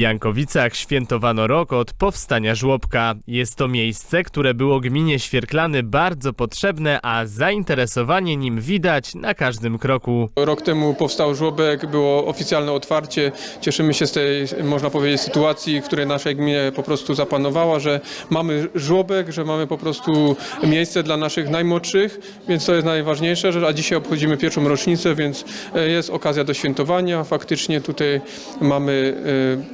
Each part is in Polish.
Jankowicach świętowano rok od powstania żłobka. Jest to miejsce, które było gminie Świerklany bardzo potrzebne, a zainteresowanie nim widać na każdym kroku. Rok temu powstał żłobek, było oficjalne otwarcie. Cieszymy się z tej, można powiedzieć, sytuacji, w której naszej gminie po prostu zapanowała, że mamy żłobek, że mamy po prostu miejsce dla naszych najmłodszych, więc to jest najważniejsze, a dzisiaj obchodzimy pierwszą rocznicę, więc e, jest okazja do świętowania. Faktycznie tutaj mamy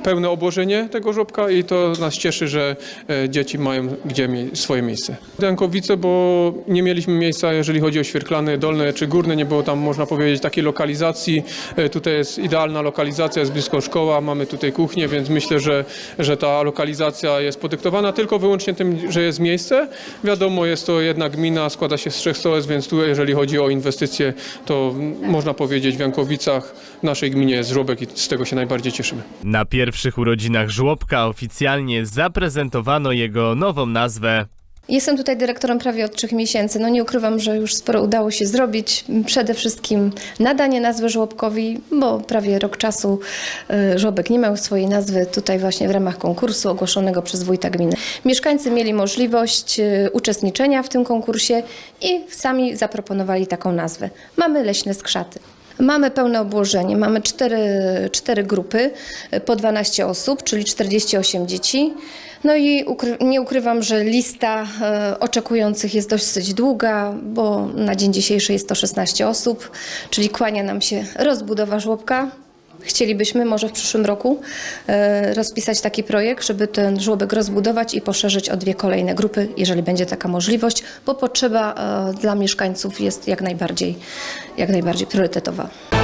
e, pełne obłożenie tego żłobka i to nas cieszy, że e, dzieci mają gdzie swoje miejsce. Jankowice, bo nie mieliśmy miejsca, jeżeli chodzi o świerklany dolne czy górne, nie było tam, można powiedzieć, takiej lokalizacji. E, Tutaj jest idealna lokalizacja, jest blisko szkoła, mamy tutaj kuchnię, więc myślę, że, że ta lokalizacja jest podyktowana tylko wyłącznie tym, że jest miejsce. Wiadomo, jest to jedna gmina, składa się z trzech stołec, więc tu jeżeli chodzi o inwestycje, to można powiedzieć w Jankowicach, w naszej gminie jest żłobek i z tego się najbardziej cieszymy. Na pierwszych urodzinach żłobka oficjalnie zaprezentowano jego nową nazwę. Jestem tutaj dyrektorem prawie od trzech miesięcy. No nie ukrywam, że już sporo udało się zrobić. Przede wszystkim nadanie nazwy żłobkowi, bo prawie rok czasu y, żłobek nie miał swojej nazwy tutaj właśnie w ramach konkursu ogłoszonego przez wójta gminy. Mieszkańcy mieli możliwość y, uczestniczenia w tym konkursie i sami zaproponowali taką nazwę. Mamy Leśne Skrzaty. Mamy pełne obłożenie, mamy cztery, cztery grupy y, po 12 osób, czyli 48 dzieci. No i ukry- nie ukrywam, że lista e, oczekujących jest dosyć długa, bo na dzień dzisiejszy jest to 16 osób, czyli kłania nam się rozbudowa żłobka. Chcielibyśmy może w przyszłym roku e, rozpisać taki projekt, żeby ten żłobek rozbudować i poszerzyć o dwie kolejne grupy, jeżeli będzie taka możliwość, bo potrzeba e, dla mieszkańców jest jak najbardziej, jak najbardziej priorytetowa.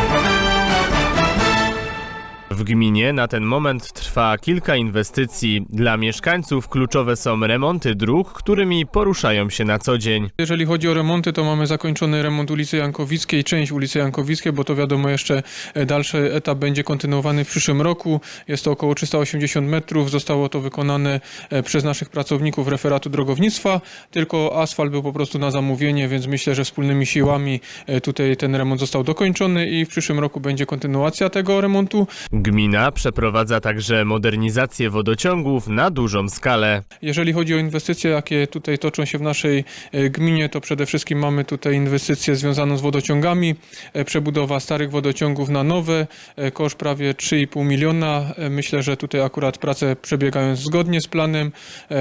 W gminie na ten moment trwa kilka inwestycji. Dla mieszkańców kluczowe są remonty dróg, którymi poruszają się na co dzień. Jeżeli chodzi o remonty, to mamy zakończony remont ulicy Jankowickiej, część ulicy Jankowickiej, bo to wiadomo jeszcze e, dalszy etap będzie kontynuowany w przyszłym roku. Jest to około 380 metrów. Zostało to wykonane e, przez naszych pracowników referatu drogownictwa. Tylko asfalt był po prostu na zamówienie, więc myślę, że wspólnymi siłami e, tutaj ten remont został dokończony i w przyszłym roku będzie kontynuacja tego remontu. Gmina przeprowadza także modernizację wodociągów na dużą skalę. Jeżeli chodzi o inwestycje, jakie tutaj toczą się w naszej e, gminie, to przede wszystkim mamy tutaj inwestycję związaną z wodociągami, e, przebudowa starych wodociągów na nowe, e, koszt prawie 3,5 miliona. Myślę, że tutaj akurat prace przebiegają zgodnie z planem.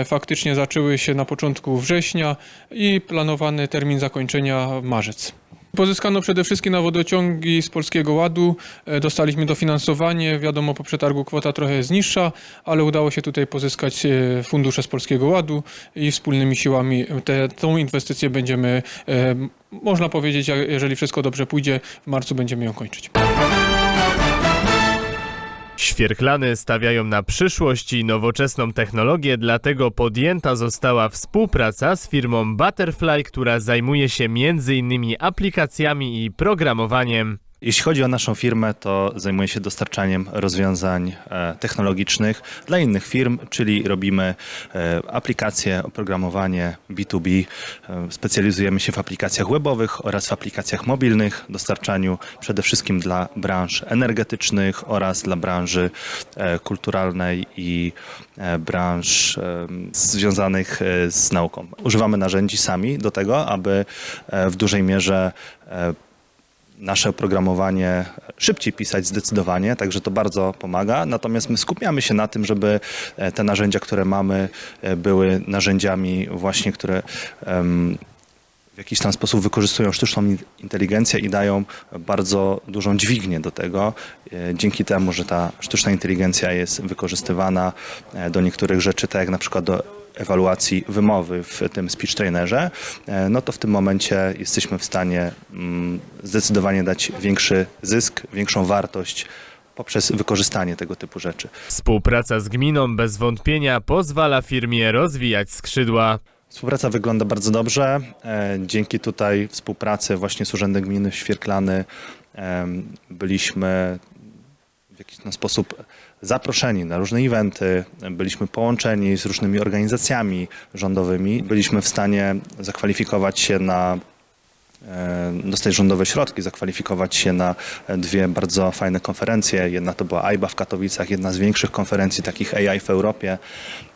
Faktycznie zaczęły się na początku września i planowany termin zakończenia marzec. Pozyskano przede wszystkim na wodociągi z Polskiego Ładu. E, Dostaliśmy dofinansowanie. Wiadomo, po przetargu kwota trochę jest niższa, ale udało się tutaj pozyskać e, fundusze z Polskiego Ładu i wspólnymi siłami te, tą inwestycję będziemy, e, można powiedzieć, jeżeli wszystko dobrze pójdzie, w marcu będziemy ją kończyć. Świerklany stawiają na przyszłość i nowoczesną technologię, dlatego podjęta została współpraca z firmą Butterfly, która zajmuje się m.in. aplikacjami i programowaniem. Jeśli chodzi o naszą firmę, to zajmuję się dostarczaniem rozwiązań e, technologicznych dla innych firm, czyli robimy e, aplikacje, oprogramowanie B2B. E, Specjalizujemy się w aplikacjach webowych oraz w aplikacjach mobilnych, dostarczaniu przede wszystkim dla branż energetycznych oraz dla branży kulturalnej i branż związanych z nauką. Używamy narzędzi sami do tego, aby w dużej mierze nasze oprogramowanie szybciej pisać zdecydowanie, także to bardzo pomaga. Natomiast my skupiamy się na tym, żeby e, te narzędzia, które mamy, e, były narzędziami właśnie, które w jakiś tam sposób wykorzystują sztuczną in- inteligencję i dają bardzo dużą dźwignię do tego, e, dzięki temu, że ta sztuczna inteligencja jest wykorzystywana do niektórych rzeczy, tak jak na przykład do ewaluacji wymowy w tym speech trainerze, e, no to w tym momencie jesteśmy w stanie mm, zdecydowanie dać większy zysk, większą wartość poprzez wykorzystanie tego typu rzeczy. Współpraca z gminą bez wątpienia pozwala firmie rozwijać skrzydła. Współpraca wygląda bardzo dobrze. E, Dzięki tutaj współpracy właśnie z Urzędem Gminy Świerklany byliśmy jakiś tam sposób zaproszeni na różne eventy, byliśmy połączeni z różnymi organizacjami rządowymi. Byliśmy w stanie zakwalifikować się na dostać rządowe środki, zakwalifikować się na e, dwie bardzo fajne konferencje. Jedna to była AIBA w Katowicach, jedna z większych konferencji takich AI w Europie.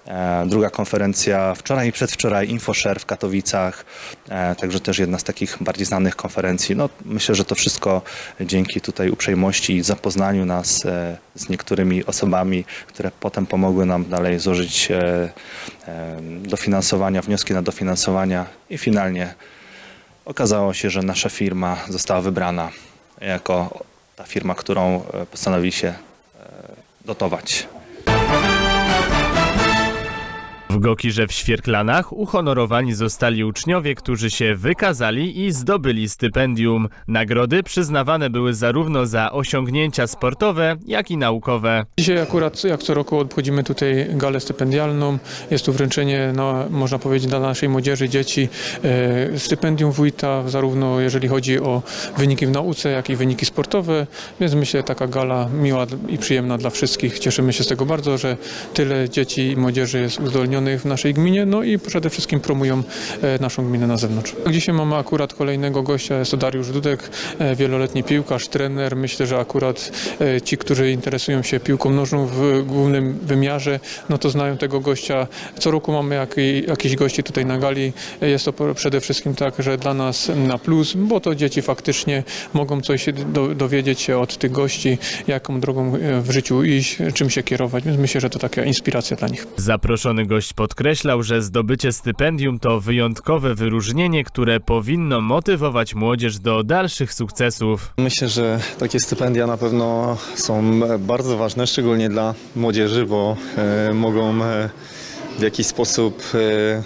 E, Druga konferencja wczoraj i przedwczoraj InfoShare w Katowicach, e, także też jedna z takich bardziej znanych konferencji. No, myślę, że to wszystko dzięki tutaj uprzejmości i zapoznaniu nas e, z niektórymi osobami, które potem pomogły nam dalej złożyć e, e, dofinansowania, wnioski na dofinansowania i finalnie okazało się, że nasza firma została wybrana jako ta firma, którą e, postanowili się e, dotować. W Gokirze w Świerklanach uhonorowani zostali uczniowie, którzy się wykazali i zdobyli stypendium. Nagrody przyznawane były zarówno za osiągnięcia sportowe, jak i naukowe. Dzisiaj akurat jak co roku obchodzimy tutaj galę stypendialną. Jest tu wręczenie, no, można powiedzieć, dla naszej młodzieży, dzieci e, stypendium wójta, zarówno jeżeli chodzi o wyniki w nauce, jak i wyniki sportowe. Więc myślę, taka gala miła i przyjemna dla wszystkich. Cieszymy się z tego bardzo, że tyle dzieci i młodzieży jest uzdolnionych w naszej gminie, no i przede wszystkim promują e, naszą gminę na zewnątrz. Dzisiaj mamy akurat kolejnego gościa, jest to Dariusz Dudek, e, wieloletni piłkarz, trener. Myślę, że akurat e, ci, którzy interesują się piłką nożną w głównym wymiarze, no to znają tego gościa. Co roku mamy jak, jakiś gości tutaj na gali. Jest to przede wszystkim tak, że dla nas na plus, bo to dzieci faktycznie mogą coś do, dowiedzieć się od tych gości, jaką drogą w życiu iść, czym się kierować, więc myślę, że to taka inspiracja dla nich. Zaproszony gość podkreślał, że zdobycie stypendium to wyjątkowe wyróżnienie, które powinno motywować młodzież do dalszych sukcesów. Myślę, że takie stypendia na pewno są bardzo ważne, szczególnie dla młodzieży, bo e, mogą e, w jakiś sposób e,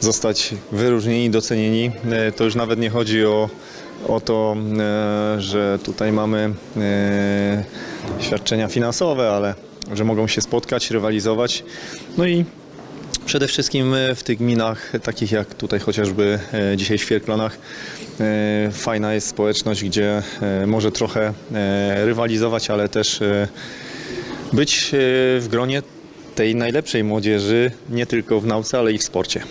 zostać wyróżnieni, docenieni. E, to już nawet nie chodzi o, o to, e, że tutaj mamy e, świadczenia finansowe, ale że mogą się spotkać, rywalizować. No i Przede wszystkim e, w tych gminach, takich jak tutaj chociażby e, dzisiaj w Świerklanach, e, fajna jest społeczność, gdzie e, może trochę e, rywalizować, ale też e, być e, w gronie tej najlepszej młodzieży, nie tylko w nauce, ale i w sporcie.